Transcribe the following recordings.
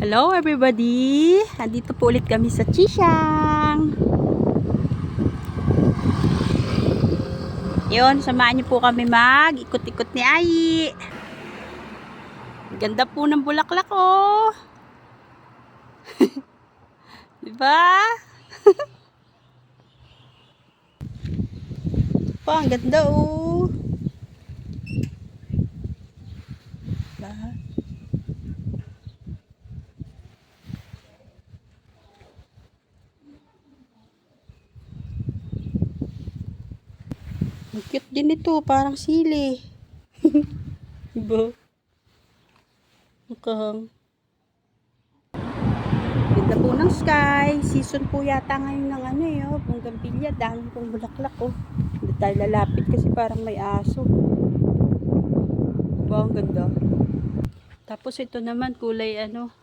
Hello everybody! Andito po ulit kami sa Chisang. Yun, samahan niyo po kami mag ikot-ikot ni Ayi. Ganda po ng bulaklak oh. diba? pa, ang ganda oh. Diba? Ang cute din ito, parang sili. diba? Mukhang. Ganda po ng sky. Season po yata ngayon ng ano eh, oh, bonggambilya. Dahil pong bulaklak oh. Hindi tayo lalapit kasi parang may aso. Diba, ang ganda. Tapos ito naman kulay ano,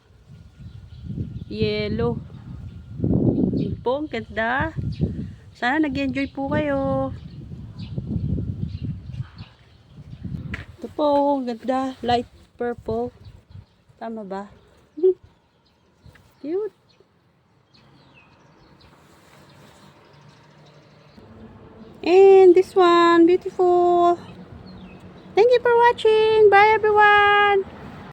yellow. Yun po, ang ganda. Sana nag-enjoy po kayo. Po, ganda. Light purple. Tama ba? Cute. And this one, beautiful. Thank you for watching. Bye everyone.